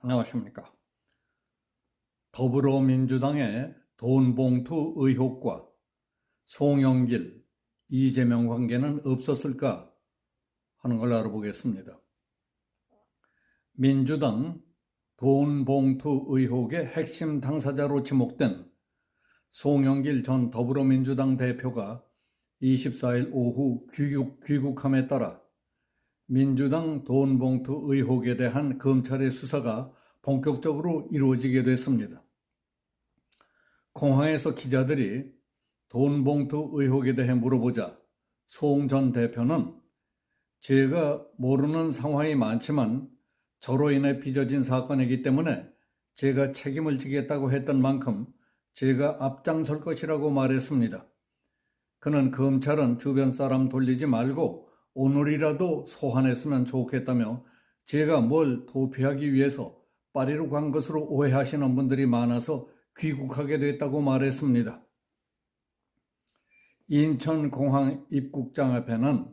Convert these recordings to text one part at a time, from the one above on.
안녕하십니까. 더불어민주당의 돈봉투 의혹과 송영길, 이재명 관계는 없었을까 하는 걸 알아보겠습니다. 민주당 돈봉투 의혹의 핵심 당사자로 지목된 송영길 전 더불어민주당 대표가 24일 오후 귀국, 귀국함에 따라 민주당 돈봉투 의혹에 대한 검찰의 수사가 본격적으로 이루어지게 됐습니다. 공항에서 기자들이 돈봉투 의혹에 대해 물어보자 송전 대표는 제가 모르는 상황이 많지만 저로 인해 빚어진 사건이기 때문에 제가 책임을 지겠다고 했던 만큼 제가 앞장설 것이라고 말했습니다. 그는 검찰은 주변 사람 돌리지 말고 오늘이라도 소환했으면 좋겠다며 제가 뭘 도피하기 위해서 파리로 간 것으로 오해하시는 분들이 많아서 귀국하게 됐다고 말했습니다. 인천공항 입국장 앞에는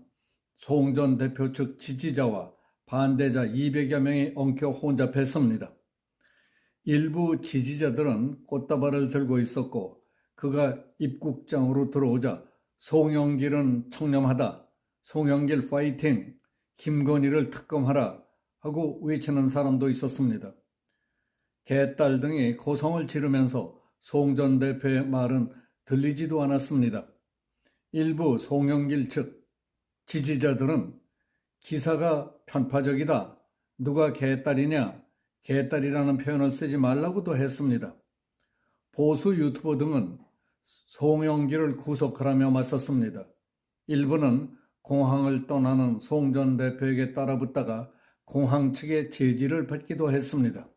송전 대표 측 지지자와 반대자 200여 명이 엉켜 혼잡했습니다. 일부 지지자들은 꽃다발을 들고 있었고 그가 입국장으로 들어오자 송영길은 청렴하다. 송영길 파이팅. 김건희를 특검하라. 하고 외치는 사람도 있었습니다. 개딸 등이 고성을 지르면서 송 전 대표의 말은 들리지도 않았습니다. 일부 송영길 측 지지자들은 기사가 편파적이다. 누가 개딸이냐? 개딸이라는 표현을 쓰지 말라고도 했습니다. 보수 유튜버 등은 송영길을 구속하라며 맞섰습니다. 일부는 공항을 떠나는 송 전 대표에게 따라붙다가 공항 측의 제지를 받기도 했습니다.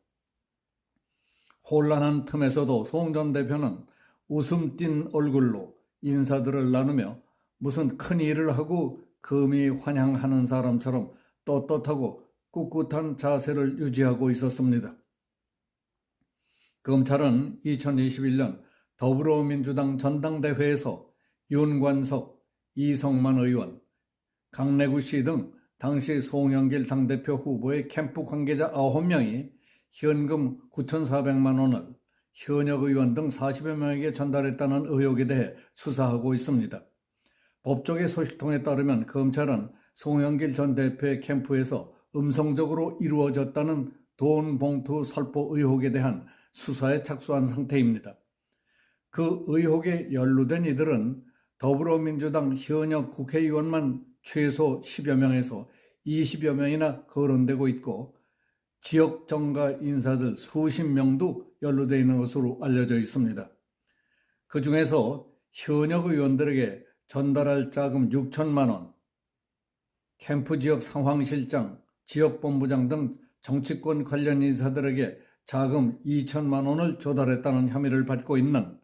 혼란한 틈에서도 송 전 대표는 웃음 띤 얼굴로 인사들을 나누며 무슨 큰 일을 하고 금이 환영하는 사람처럼 떳떳하고 꿋꿋한 자세를 유지하고 있었습니다. 검찰은 2021년 더불어민주당 전당대회에서 윤관석, 이성만 의원, 강내구 씨 등 당시 송영길 당대표 후보의 캠프 관계자 9명이 현금 9,400만 원을 현역 의원 등 40여 명에게 전달했다는 의혹에 대해 수사하고 있습니다. 법조계 소식통에 따르면 검찰은 송영길 전 대표의 캠프에서 음성적으로 이루어졌다는 돈 봉투 살포 의혹에 대한 수사에 착수한 상태입니다. 그 의혹에 연루된 이들은 더불어민주당 현역 국회의원만 최소 10여 명에서 20여 명이나 거론되고 있고 지역 정가 인사들 수십 명도 연루되어 있는 것으로 알려져 있습니다. 그 중에서 현역 의원들에게 전달할 자금 6천만 원, 캠프 지역 상황실장, 지역본부장 등 정치권 관련 인사들에게 자금 2천만 원을 조달했다는 혐의를 받고 있는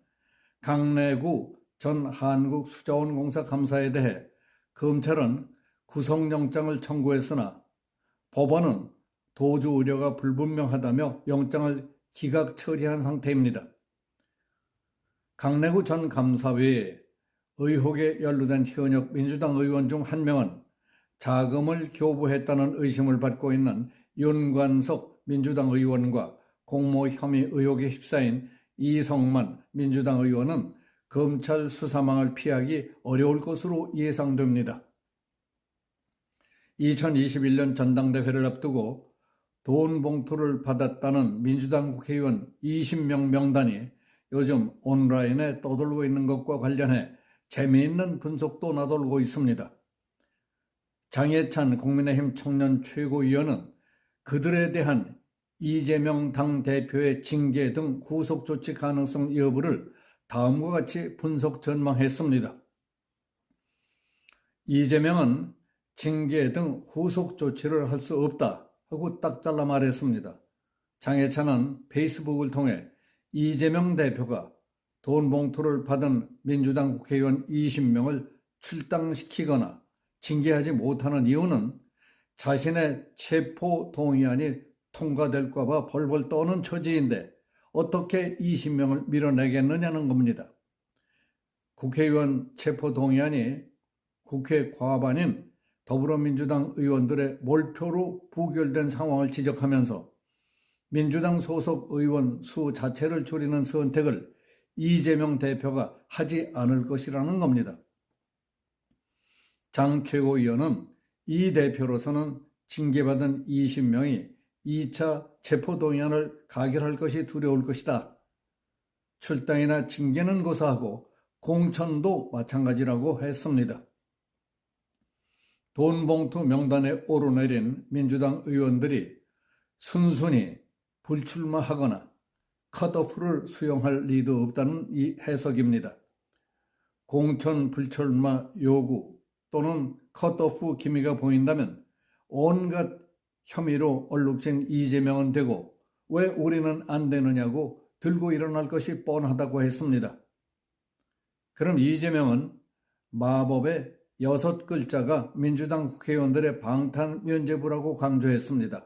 강내구 전 한국수자원공사 감사에 대해 검찰은 구속영장을 청구했으나 법원은 도주 우려가 불분명하다며 영장을 기각 처리한 상태입니다. 강내구 전 감사 외에 의혹에 연루된 현역 민주당 의원 중 한 명은 자금을 교부했다는 의심을 받고 있는 윤관석 민주당 의원과 공모 혐의 의혹에 휩싸인 이성만 민주당 의원은 검찰 수사망을 피하기 어려울 것으로 예상됩니다. 2021년 전당대회를 앞두고 돈 봉투를 받았다는 민주당 국회의원 20명 명단이 요즘 온라인에 떠돌고 있는 것과 관련해 재미있는 분석도 나돌고 있습니다. 장해찬 국민의힘 청년 최고위원은 그들에 대한 이재명 당대표의 징계 등 후속 조치 가능성 여부를 다음과 같이 분석 전망했습니다. 이재명은 징계 등 후속 조치를 할 수 없다 하고 딱 잘라 말했습니다. 장해찬은 페이스북을 통해 이재명 대표가 돈 봉투를 받은 민주당 국회의원 20명을 출당시키거나 징계하지 못하는 이유는 자신의 체포 동의안이 통과될까봐 벌벌 떠는 처지인데 어떻게 20명을 밀어내겠느냐는 겁니다. 국회의원 체포 동의안이 국회 과반인 더불어민주당 의원들의 몰표로 부결된 상황을 지적하면서 민주당 소속 의원 수 자체를 줄이는 선택을 이재명 대표가 하지 않을 것이라는 겁니다. 장 최고위원은 이 대표로서는 징계받은 20명이 2차 체포동의안을 가결할 것이 두려울 것이다. 출당이나 징계는 고사하고 공천도 마찬가지라고 했습니다. 돈봉투 명단에 오르내린 민주당 의원들이 순순히 불출마하거나 컷오프를 수용할 리도 없다는 이 해석입니다. 공천 불출마 요구 또는 컷오프 기미가 보인다면 온갖 혐의로 얼룩진 이재명은 되고 왜 우리는 안 되느냐고 들고 일어날 것이 뻔하다고 했습니다. 그럼 이재명은 마법의 여섯 글자가 민주당 국회의원들의 방탄 면제부라고 강조했습니다.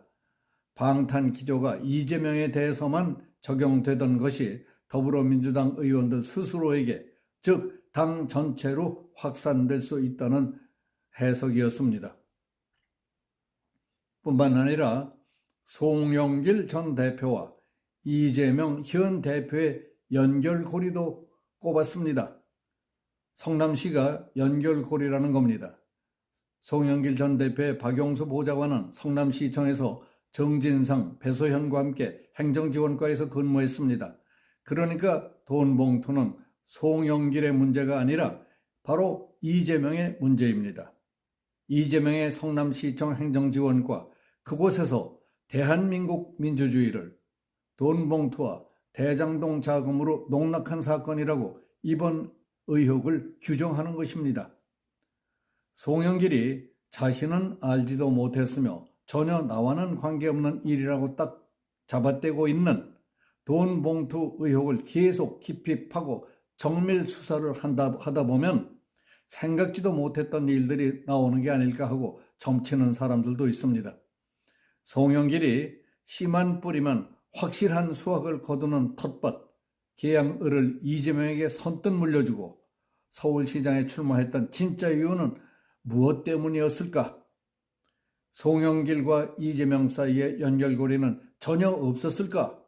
방탄 기조가 이재명에 대해서만 적용되던 것이 더불어민주당 의원들 스스로에게 즉 당 전체로 확산될 수 있다는 해석이었습니다. 뿐만 아니라 송영길 전 대표와 이재명 현 대표의 연결고리도 꼽았습니다. 성남시가 연결고리라는 겁니다. 송영길 전 대표의 박용수 보좌관은 성남시청에서 정진상, 배소현과 함께 행정지원과에서 근무했습니다. 그러니까 돈 봉투는 송영길의 문제가 아니라 바로 이재명의 문제입니다. 이재명의 성남시청 행정지원과 그곳에서 대한민국 민주주의를 돈 봉투와 대장동 자금으로 농락한 사건이라고 이번 의혹을 규정하는 것입니다. 송영길이 자신은 알지도 못했으며 전혀 나와는 관계없는 일이라고 딱 잡아떼고 있는 돈 봉투 의혹을 계속 깊이 파고 정밀 수사를 한다, 하다 보면 생각지도 못했던 일들이 나오는 게 아닐까 하고 점치는 사람들도 있습니다. 송영길이 심한 뿌리만 확실한 수확을 거두는 텃밭, 계양을을 이재명에게 선뜻 물려주고 서울시장에 출마했던 진짜 이유는 무엇 때문이었을까? 송영길과 이재명 사이의 연결고리는 전혀 없었을까?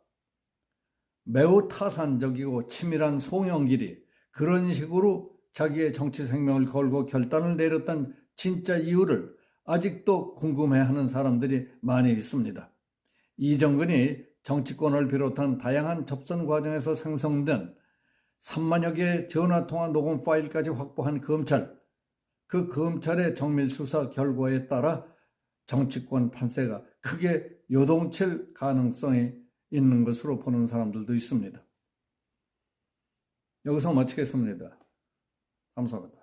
매우 타산적이고 치밀한 송영길이 그런 식으로 자기의 정치 생명을 걸고 결단을 내렸던 진짜 이유를 아직도 궁금해하는 사람들이 많이 있습니다. 이정근이 정치권을 비롯한 다양한 접선 과정에서 생성된 3만여 개의 전화통화 녹음 파일까지 확보한 검찰, 그 검찰의 정밀 수사 결과에 따라 정치권 판세가 크게 요동칠 가능성이 있는 것으로 보는 사람들도 있습니다. 여기서 마치겠습니다. 감사합니다.